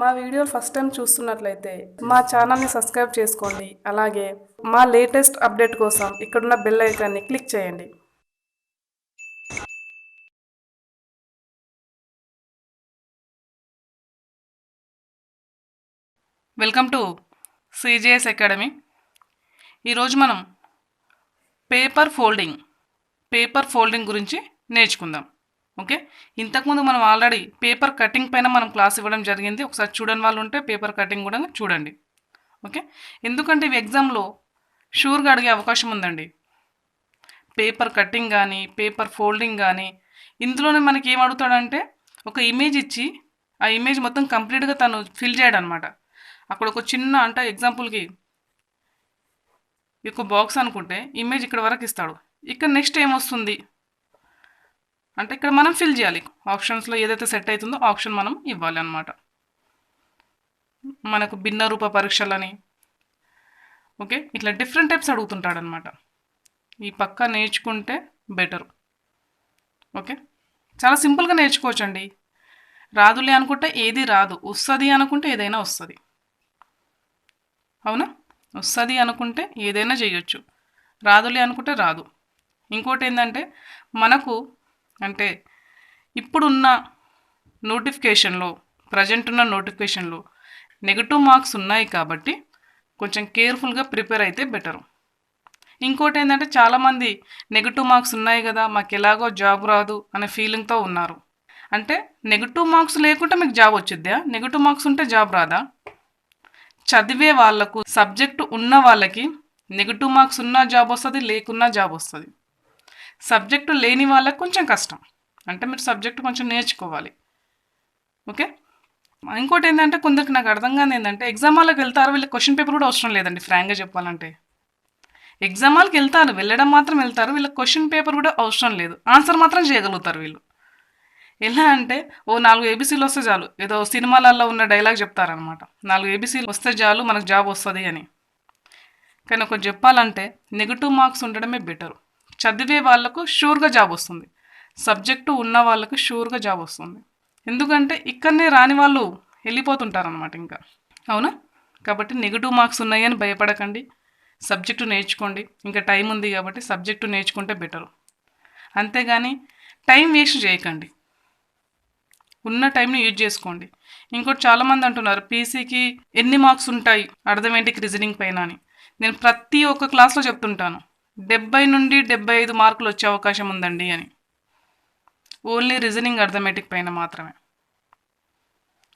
మా video first time చూస్తున్నట్లయితే మా ఛానల్ని సబ్స్క్రైబ్ చేసుకోండి. అలాగే మా లేటెస్ట్ అప్డేట్ కోసం ఇక్కడున్న బెల్ ఐకాన్ని క్లిక్ చేయండి. Welcome to CGS academy. ఈరోజు మనం పేపర్ ఫోల్డింగ్ పేపర్ ఫోల్డింగ్ గురించి నేర్చుకుందాం. ఓకే? ఇంతకుముందు మనం ఆల్రెడీ పేపర్ కటింగ్ పైన మనం క్లాస్ ఇవ్వడం జరిగింది. ఒకసారి చూడని వాళ్ళు ఉంటే పేపర్ కటింగ్ కూడా చూడండి. ఓకే? ఎందుకంటే ఇవి ఎగ్జామ్లో షూర్గా అడిగే అవకాశం ఉందండి. పేపర్ కటింగ్ కానీ పేపర్ ఫోల్డింగ్ కానీ ఇందులోనే మనకి ఏం అడుగుతాడంటే ఒక ఇమేజ్ ఇచ్చి ఆ ఇమేజ్ మొత్తం కంప్లీట్గా తను ఫిల్ చేయడనమాట. అక్కడ ఒక చిన్న అంటే ఎగ్జాంపుల్కి ఈ బాక్స్ అనుకుంటే ఇమేజ్ ఇక్కడ వరకు ఇస్తాడు. ఇక్కడ నెక్స్ట్ ఏమొస్తుంది అంటే ఇక్కడ మనం ఫిల్ చేయాలి. ఆప్షన్స్లో ఏదైతే సెట్ అవుతుందో ఆప్షన్ మనం ఇవ్వాలి అనమాట మనకు భిన్న రూప పరీక్షలని ఓకే? ఇట్లా డిఫరెంట్ టైప్స్ అడుగుతుంటాడనమాట ఈ పక్క నేర్చుకుంటే బెటర్ ఓకే? చాలా సింపుల్గా నేర్చుకోవచ్చండి. రాదులే అనుకుంటే ఏది రాదు. వస్తుంది అనుకుంటే ఏదైనా వస్తుంది. అవునా? వస్తుంది అనుకుంటే ఏదైనా చేయొచ్చు. రాదులే అనుకుంటే రాదు. ఇంకోటి ఏంటంటే మనకు అంటే ఇప్పుడున్న నోటిఫికేషన్లో ప్రజెంట్ ఉన్న నోటిఫికేషన్లో నెగటివ్ మార్క్స్ ఉన్నాయి కాబట్టి కొంచెం కేర్ఫుల్గా ప్రిపేర్ అయితే బెటరు. ఇంకోటి ఏంటంటే చాలామంది నెగిటివ్ మార్క్స్ ఉన్నాయి కదా మాకు ఎలాగో జాబ్ రాదు అనే ఫీలింగ్తో ఉన్నారు. అంటే నెగిటివ్ మార్క్స్ లేకుంటే మీకు జాబ్ వచ్చిద్దా? నెగిటివ్ మార్క్స్ ఉంటే జాబ్ రాదా? చదివే వాళ్ళకు సబ్జెక్టు ఉన్న వాళ్ళకి నెగిటివ్ మార్క్స్ ఉన్నా జాబ్ వస్తుంది లేకున్నా జాబ్ వస్తుంది. సబ్జెక్టు లేని వాళ్ళకి కొంచెం కష్టం. అంటే మీరు సబ్జెక్టు కొంచెం నేర్చుకోవాలి. ఓకే? ఇంకోటి ఏంటంటే కొందరికి నాకు అర్థం కాదు ఏంటంటే ఎగ్జామ్ వాళ్ళకి వెళ్తారు వీళ్ళకి క్వశ్చన్ పేపర్ కూడా అవసరం లేదండి ఫ్రాంక్గా చెప్పాలంటే. ఎగ్జామ్ వాళ్ళకి వెళ్తారు వెళ్ళడం మాత్రం వెళ్తారు వీళ్ళకి క్వశ్చన్ పేపర్ కూడా అవసరం లేదు. ఆన్సర్ మాత్రం చేయగలుగుతారు వీళ్ళు. ఎలా అంటే ఓ నాలుగు ఏబీసీలు వస్తే చాలు. ఏదో సినిమాలలో ఉన్న డైలాగ్ చెప్తారనమాట నాలుగు ఏబీసీలు వస్తే చాలు మనకు జాబ్ వస్తుంది అని. కానీ ఒకటి చెప్పాలంటే నెగిటివ్ మార్క్స్ ఉండడమే బెటర్. చదివే వాళ్ళకు షూర్గా జాబ్ వస్తుంది. సబ్జెక్టు ఉన్న వాళ్ళకు షూర్గా జాబ్ వస్తుంది. ఎందుకంటే ఇక్కడనే రాని వాళ్ళు వెళ్ళిపోతుంటారు అనమాట ఇంకా. అవునా? కాబట్టి నెగిటివ్ మార్క్స్ ఉన్నాయని భయపడకండి. సబ్జెక్టు నేర్చుకోండి. ఇంకా టైం ఉంది కాబట్టి సబ్జెక్టు నేర్చుకుంటే బెటరు. అంతేగాని టైం వేస్ట్ చేయకండి. ఉన్న టైంని యూజ్ చేసుకోండి. ఇంకోటి చాలామంది అంటున్నారు పీసీకి ఎన్ని మార్క్స్ ఉంటాయి? అర్థమేంటికి రీజనింగ్ పైన అని. నేను ప్రతి ఒక్క క్లాస్లో చెప్తుంటాను. డెబ్బై నుండి డెబ్బై ఐదు మార్కులు వచ్చే అవకాశం ఉందండి అని. ఓన్లీ రీజనింగ్ అర్థమెటిక్ పైన మాత్రమే.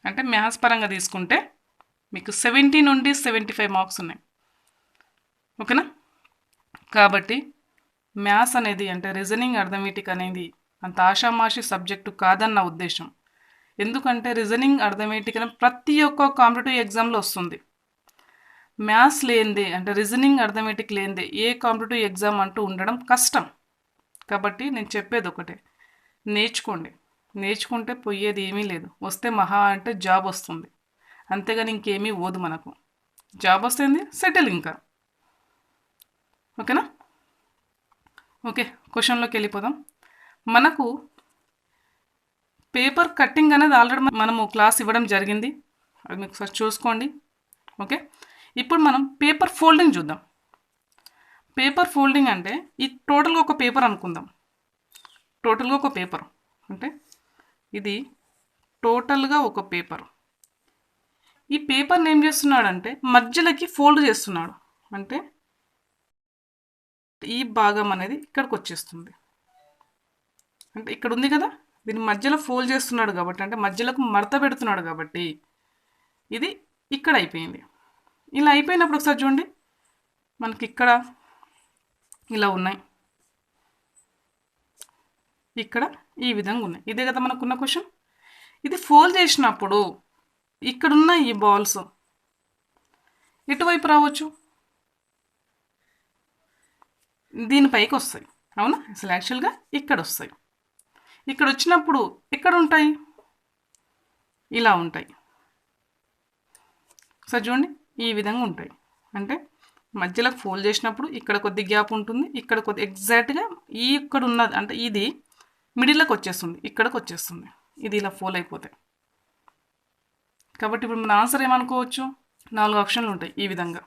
అంటే మ్యాథ్స్ పరంగా తీసుకుంటే మీకు సెవెంటీ నుండి సెవెంటీ ఫైవ్ మార్క్స్ ఉన్నాయి. ఓకేనా? కాబట్టి మ్యాథ్స్ అనేది అంటే రీజనింగ్ అర్థమెటిక్ అనేది అంత ఆషామాషి సబ్జెక్టు కాదన్న ఉద్దేశం. ఎందుకంటే రీజనింగ్ అర్థమెటిక్ అనే ప్రతి ఒక్క కాంపిటేటివ్ ఎగ్జామ్లో వస్తుంది. మ్యాథ్స్ లేనిదే అంటే రీజనింగ్ అర్థమెటిక్ లేనిదే ఏ కాంపిటేటివ్ ఎగ్జామ్ అంటూ ఉండడం కష్టం. కాబట్టి నేను చెప్పేది ఒకటే. నేర్చుకోండి. నేర్చుకుంటే పోయేది ఏమీ లేదు. వస్తే మహా అంటే జాబ్ వస్తుంది. అంతేగాని ఇంకేమీ ఓదు మనకు. జాబ్ వస్తుంది సెటిల్ ఇంకా. ఓకేనా? ఓకే క్వశ్చన్లోకి వెళ్ళిపోదాం. మనకు పేపర్ కట్టింగ్ అనేది ఆల్రెడీ మనము క్లాస్ ఇవ్వడం జరిగింది. అది మీకు ఒకసారి చూసుకోండి. ఓకే? ఇప్పుడు మనం పేపర్ ఫోల్డింగ్ చూద్దాం. పేపర్ ఫోల్డింగ్ అంటే ఈ టోటల్గా ఒక పేపర్ అనుకుందాం. టోటల్గా ఒక పేపర్ అంటే ఇది టోటల్గా ఒక పేపర్. ఈ పేపర్ని ఏం చేస్తున్నాడంటే మధ్యలోకి ఫోల్డ్ చేస్తున్నాడు. అంటే ఈ భాగం అనేది ఇక్కడికి వచ్చేస్తుంది. అంటే ఇక్కడ ఉంది కదా? దీని మధ్యలో ఫోల్డ్ చేస్తున్నాడు కాబట్టి అంటే మధ్యలోకి మడత పెడుతున్నాడు కాబట్టి ఇది ఇక్కడ అయిపోయింది. ఇలా అయిపోయినప్పుడు ఒకసారి చూడండి. మనకి ఇక్కడ ఇలా ఉన్నాయి. ఇక్కడ ఈ విధంగా ఉన్నాయి. ఇదే కదా మనకున్న క్వశ్చన్ ఇది ఫోల్డ్ చేసినప్పుడు ఇక్కడున్న ఈ బాల్స్ ఎటువైపు రావచ్చు? దీనిపైకి వస్తాయి. అవునా? అసలు యాక్చువల్గా ఇక్కడ వస్తాయి. ఇక్కడ వచ్చినప్పుడు ఎక్కడ ఉంటాయి? ఇలా ఉంటాయి. సార్ చూడండి. ఈ విధంగా ఉంటాయి. అంటే మధ్యలో ఫోల్డ్ చేసినప్పుడు ఇక్కడ కొద్ది గ్యాప్ ఉంటుంది. ఇక్కడ కొద్ది ఎగ్జాక్ట్గా ఈ ఇక్కడ ఉన్నది అంటే ఇది మిడిల్లోకి వచ్చేస్తుంది. ఇక్కడికి వచ్చేస్తుంది. ఇది ఇలా ఫోల్ అయిపోతే. కాబట్టి ఇప్పుడు మన ఆన్సర్ ఏమనుకోవచ్చు? నాలుగు ఆప్షన్లు ఉంటాయి ఈ విధంగా.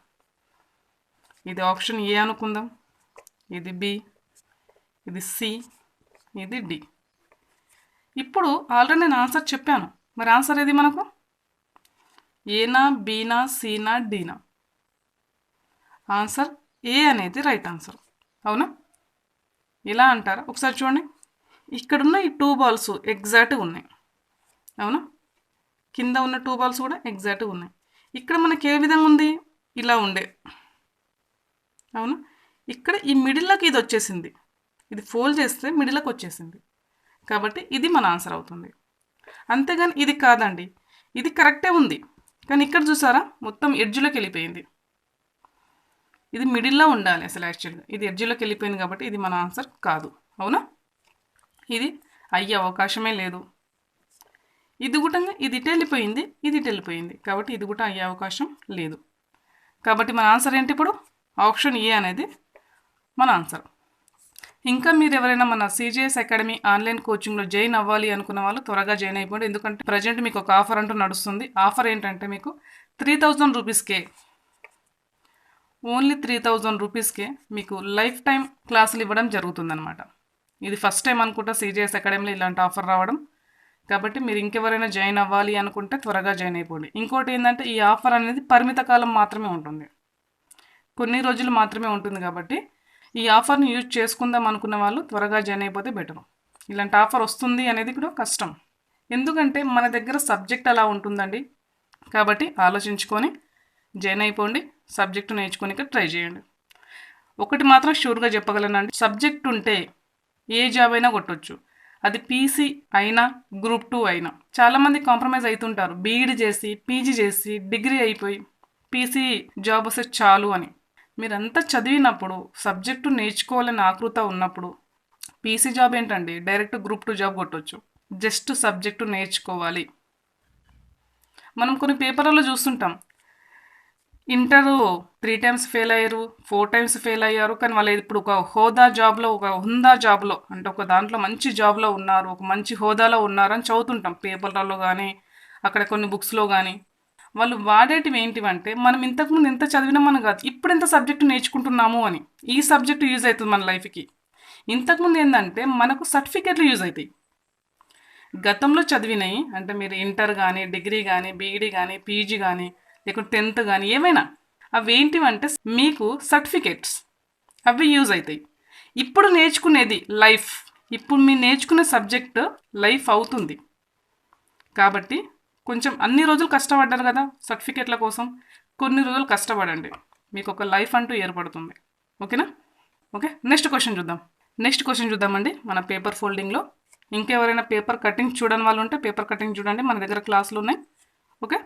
ఇది ఆప్షన్ ఏ అనుకుందాం. ఇది బి ఇది సి ఇది డి ఇప్పుడు ఆల్రెడీ నేను ఆన్సర్ చెప్పాను. మరి ఆన్సర్ ఏది మనకు? ఏనా బీనా సీనా డీనా? ఆన్సర్ ఏ అనేది రైట్ ఆన్సర్. అవునా? ఇలా అంటారా? ఒకసారి చూడండి. ఇక్కడున్న ఈ టూ బాల్స్ ఎగ్జాక్ట్గా ఉన్నాయి. అవునా? కింద ఉన్న టూ బాల్స్ కూడా ఎగ్జాక్ట్గా ఉన్నాయి. ఇక్కడ మనకి ఏ విధంగా ఉంది? ఇలా ఉండే. అవునా? ఇక్కడ ఈ మిడిల్లోకి ఇది వచ్చేసింది. ఇది ఫోల్డ్ చేస్తే మిడిల్లోకి వచ్చేసింది. కాబట్టి ఇది మన ఆన్సర్ అవుతుంది. అంతేగాని ఇది కాదండి. ఇది కరెక్టే ఉంది. కానీ ఇక్కడ చూసారా? మొత్తం ఎడ్జ్లోకి వెళ్ళిపోయింది. ఇది మిడిల్లో ఉండాలి అసలు యాక్చువల్గా ఇది ఎడ్జ్లోకి వెళ్ళిపోయింది కాబట్టి ఇది మన ఆన్సర్ కాదు. అవునా? ఇది అయ్యే అవకాశమే లేదు. ఇది కూడా ఇది ఇటు వెళ్ళిపోయింది ఇది ఇటు వెళ్ళిపోయింది కాబట్టి ఇది కూడా అయ్యే అవకాశం లేదు. కాబట్టి మన ఆన్సర్ ఏంటి ఇప్పుడు? ఆప్షన్ ఏ అనేది మన ఆన్సర్ ఇంకా మీరు ఎవరైనా మన సిజిఎస్ అకాడమీ ఆన్లైన్ కోచింగ్లో జాయిన్ అవ్వాలి అనుకున్న వాళ్ళు త్వరగా జాయిన్ అయిపోండి. ఎందుకంటే ప్రజెంట్ మీకు ఒక ఆఫర్ అంటూ నడుస్తుంది. ఆఫర్ ఏంటంటే మీకు త్రీ థౌజండ్ రూపీస్కే ఓన్లీ త్రీ థౌజండ్ రూపీస్కే మీకు లైఫ్ టైం క్లాసులు ఇవ్వడం జరుగుతుందనమాట ఇది ఫస్ట్ టైం అనుకుంటా సిజిఎస్ అకాడమీలో ఇలాంటి ఆఫర్ రావడం. కాబట్టి మీరు ఇంకెవరైనా జాయిన్ అవ్వాలి అనుకుంటే త్వరగా జాయిన్ అయిపోండి. ఇంకోటి ఏంటంటే ఈ ఆఫర్ అనేది పరిమిత కాలం మాత్రమే ఉంటుంది. కొన్ని రోజులు మాత్రమే ఉంటుంది కాబట్టి ఈ ఆఫర్ని యూజ్ చేసుకుందాం అనుకున్న వాళ్ళు త్వరగా జాయిన్ అయిపోతే బెటర్. ఇలాంటి ఆఫర్ వస్తుంది అనేది కూడా కష్టం. ఎందుకంటే మన దగ్గర సబ్జెక్ట్ అలా ఉంటుందండి. కాబట్టి ఆలోచించుకొని జాయిన్ అయిపోండి. సబ్జెక్టు నేర్చుకోనికి ట్రై చేయండి. ఒకటి మాత్రం షూర్గా చెప్పగలనండి. సబ్జెక్ట్ ఉంటే ఏ జాబ్ అయినా కొట్టొచ్చు. అది పీసీ అయినా గ్రూప్ టూ అయినా. చాలామంది కాంప్రమైజ్ అవుతుంటారు బీఈడి చేసి పీజీ చేసి డిగ్రీ అయిపోయి పీసీ జాబ్ వస్తే చాలు అని. మీరంతా చదివినప్పుడు సబ్జెక్టు నేర్చుకోవాలని ఆకృత ఉన్నప్పుడు పీసీ జాబ్ ఏంటండి? డైరెక్ట్ గ్రూప్ టూ జాబ్ కొట్టవచ్చు జస్ట్ సబ్జెక్టు నేర్చుకోవాలి. మనం కొన్ని పేపర్లలో చూస్తుంటాం. ఇంటర్ త్రీ టైమ్స్ ఫెయిల్ అయ్యారు ఫోర్ టైమ్స్ ఫెయిల్ అయ్యారు కానీ వాళ్ళు ఇప్పుడు ఒక హోదా జాబ్లో ఒక హుందా జాబ్లో అంటే ఒక దాంట్లో మంచి జాబ్లో ఉన్నారు ఒక మంచి హోదాలో ఉన్నారు అని చదువుతుంటాం. పేపర్లలో కానీ అక్కడ కొన్ని బుక్స్లో కానీ వాళ్ళు వాడేటివి ఏంటివంటే మనం ఇంతకుముందు ఎంత చదివినా మనం కాదు ఇప్పుడు ఎంత సబ్జెక్టు నేర్చుకుంటున్నాము అని ఈ సబ్జెక్టు యూజ్ అవుతుంది మన లైఫ్కి ఇంతకుముందు ఏంటంటే మనకు సర్టిఫికెట్లు యూజ్ అవుతాయి. గతంలో చదివినాయి అంటే మీరు ఇంటర్ కానీ డిగ్రీ కానీ బీఈడి కానీ పీజీ కానీ లేకుంటే టెన్త్ కానీ ఏమైనా అవి ఏంటివంటే మీకు సర్టిఫికెట్స్ అవి యూజ్ అవుతాయి. ఇప్పుడు నేర్చుకునేది లైఫ్ ఇప్పుడు మీరు నేర్చుకునే సబ్జెక్ట్ లైఫ్ అవుతుంది. కాబట్టి కొంచెం అన్ని రోజులు కష్టపడ్డారు కదా సర్టిఫికెట్ల కోసం. కొన్ని రోజులు కష్టపడండి. మీకు ఒక లైఫ్ అంటూ ఏర్పడుతుంది. ఓకేనా? ఓకే? నెక్స్ట్ క్వశ్చన్ చూద్దాం. నెక్స్ట్ క్వశ్చన్ చూద్దామండి. మన పేపర్ ఫోల్డింగ్లో. ఇంకెవరైనా పేపర్ కటింగ్ చూడని వాళ్ళు ఉంటే పేపర్ కటింగ్ చూడండి. మన దగ్గర క్లాసులు ఉన్నాయి. ఓకే?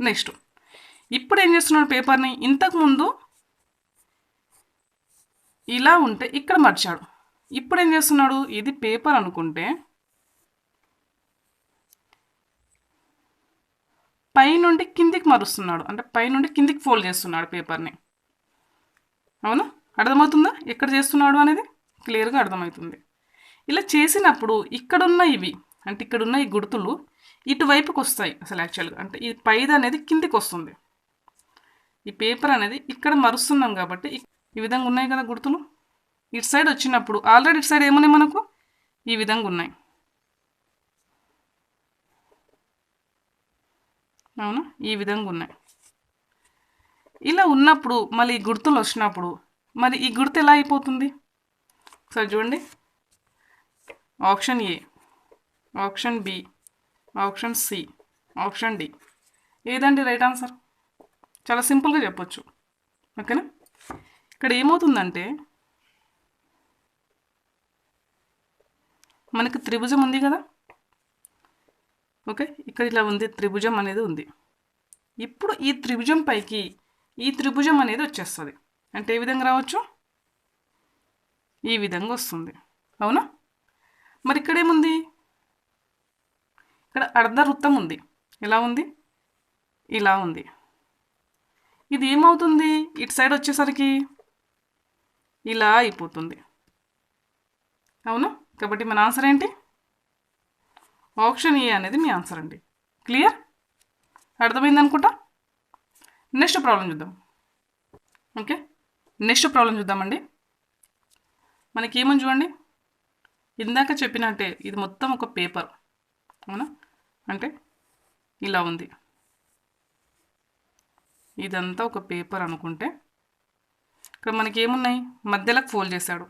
నెక్స్ట్. ఇప్పుడు ఏం చేస్తున్నాడు పేపర్ని? ఇంతకుముందు ఇలా ఉంటే ఇక్కడ మర్చాడు. ఇప్పుడు ఏం చేస్తున్నాడు? ఇది పేపర్ అనుకుంటే పైనుండి కిందికి మరుస్తున్నాడు. అంటే పైనుండి కిందికి ఫోల్డ్ చేస్తున్నాడు పేపర్ని అవునా? అర్థమవుతుందా? ఎక్కడ చేస్తున్నాడు అనేది? క్లియర్గా అర్థమవుతుంది. ఇలా చేసినప్పుడు ఇక్కడున్న ఇవి అంటే ఇక్కడున్న ఈ గుర్తులు ఇటువైపుకి వస్తాయి అసలు యాక్చువల్గా అంటే ఈ పైది అనేది కిందికి వస్తుంది. ఈ పేపర్ అనేది ఇక్కడ మరుస్తున్నాం కాబట్టి ఈ విధంగా ఉన్నాయి కదా గుర్తులు? ఇటు సైడ్ వచ్చినప్పుడు ఆల్రెడీ ఇటు సైడ్ ఏమున్నాయి మనకు? ఈ విధంగా ఉన్నాయి. అవునా? ఈ విధంగా ఉన్నాయి. ఇలా ఉన్నప్పుడు మళ్ళీ ఈ గుర్తులు వచ్చినప్పుడు మరి ఈ గుర్తు ఎలా అయిపోతుంది? సరే చూడండి. Option A option B option C option D. ఏదండి రైట్ ఆన్సర్? చాలా సింపుల్గా చెప్పొచ్చు. ఓకేనా? ఇక్కడ ఏమవుతుందంటే మనకు త్రిభుజం ఉంది కదా? ఓకే? ఇక్కడ ఇలా ఉంది త్రిభుజం అనేది ఉంది. ఇప్పుడు ఈ త్రిభుజం పైకి ఈ త్రిభుజం అనేది వచ్చేస్తుంది. అంటే ఏ విధంగా రావచ్చు? ఈ విధంగా వస్తుంది. అవునా? మరి ఇక్కడ అర్ధ ఇక్కడ అర్ధవృత్తం ఉంది. ఎలా ఉంది? ఇలా ఉంది. ఇది ఏమవుతుంది? ఇటు సైడ్ వచ్చేసరికి ఇలా అయిపోతుంది. అవునా? కాబట్టి మన ఆన్సర్ ఏంటి? ఆప్షన్ ఏ అనేది మీ ఆన్సర్ అండి. క్లియర్ అర్థమైంది అనుకుంటా? నెక్స్ట్ ప్రాబ్లం చూద్దాం. ఓకే నెక్స్ట్ ప్రాబ్లం చూద్దామండి. మనకి ఏమని చూడండి? ఇందాక చెప్పినట్టే ఇది మొత్తం ఒక పేపర్ అవునా? అంటే ఇలా ఉంది. ఇదంతా ఒక పేపర్ అనుకుంటే ఇక్కడ మనకి ఏమున్నాయి మధ్యలోకి ఫోల్డ్ చేశాడు.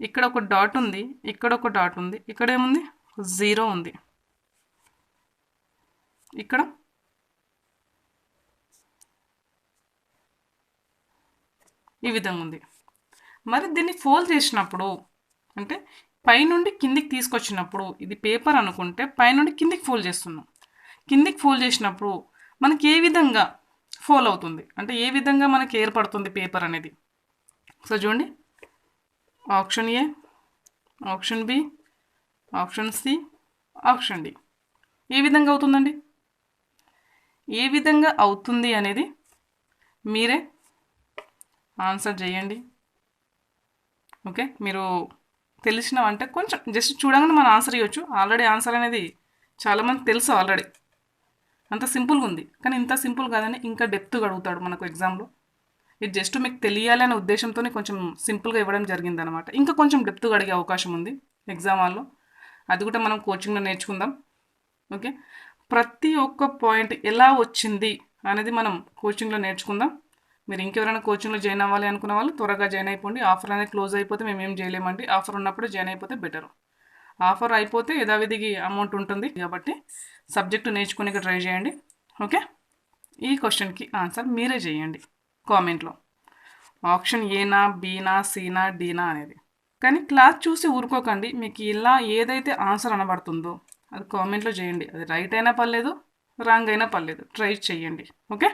ఇక్కడ ఒక డాట్ ఉంది ఇక్కడ ఒక డాట్ ఉంది ఇక్కడ ఏముంది? జీరో ఉంది. ఇక్కడ? ఈ విధంగా ఉంది. మరి దీన్ని ఫోల్డ్ చేసినప్పుడు అంటే పైనుండి కిందికి తీసుకొచ్చినప్పుడు ఇది పేపర్ అనుకుంటే పైనుండి కిందికి ఫోల్డ్ చేస్తున్నాం. కిందికి ఫోల్డ్ చేసినప్పుడు మనకి ఏ విధంగా ఫోల్ అవుతుంది? అంటే ఏ విధంగా మనకి ఏర్పడుతుంది పేపర్ అనేది? సో చూడండి. Option A option B option C option D. ఏ విధంగా అవుతుందండి? ఏ విధంగా అవుతుంది అనేది మీరే ఆన్సర్ చేయండి. ఓకే మీరు తెలిసినవంటే కొంచెం జస్ట్ చూడగానే మనం ఆన్సర్ ఇవ్వచ్చు. ఆల్రెడీ ఆన్సర్ అనేది చాలామంది తెలుసు ఆల్రెడీ. అంత సింపుల్గా ఉంది. కానీ ఇంత సింపుల్ కాదని ఇంకా డెప్త్గా అడుగుతాడు మనకు ఎగ్జామ్లో. ఇది జస్ట్ మీకు తెలియాలి అనే ఉద్దేశంతోనే కొంచెం సింపుల్గా ఇవ్వడం జరిగిందనమాట ఇంకా కొంచెం డెప్త్గా అడిగే అవకాశం ఉంది ఎగ్జామ్ హాల్లో. అది కూడా మనం కోచింగ్లో నేర్చుకుందాం. ఓకే ప్రతి ఒక్క పాయింట్ ఎలా వచ్చింది అనేది మనం కోచింగ్లో నేర్చుకుందాం. మీరు ఇంకెవరైనా కోచింగ్లో జాయిన్ అవ్వాలి అనుకున్న వాళ్ళు త్వరగా జాయిన్ అయిపోండి. ఆఫర్ అనేది క్లోజ్ అయిపోతే మేము ఏం చేయలేమండి. ఆఫర్ ఉన్నప్పుడు జాయిన్ అయిపోతే బెటర్ ఆఫర్ అయిపోతే యథావిధికి అమౌంట్ ఉంటుంది కాబట్టి సబ్జెక్టు నేర్చుకునేకి ట్రై చేయండి. ఓకే ఈ క్వశ్చన్కి ఆన్సర్ మీరే చేయండి. కామెంట్లో ఆప్షన్ ఏనా బీనా సీనా డీనా అనేది. కానీ క్లాస్ చూసి ఊరుకోకండి. మీకు ఇలా ఏదైతే ఆన్సర్ అనబడుతుందో అది కామెంట్లో చేయండి. అది రైట్ అయినా పర్లేదు రాంగ్ అయినా పర్లేదు. ట్రై చేయండి. ఓకే?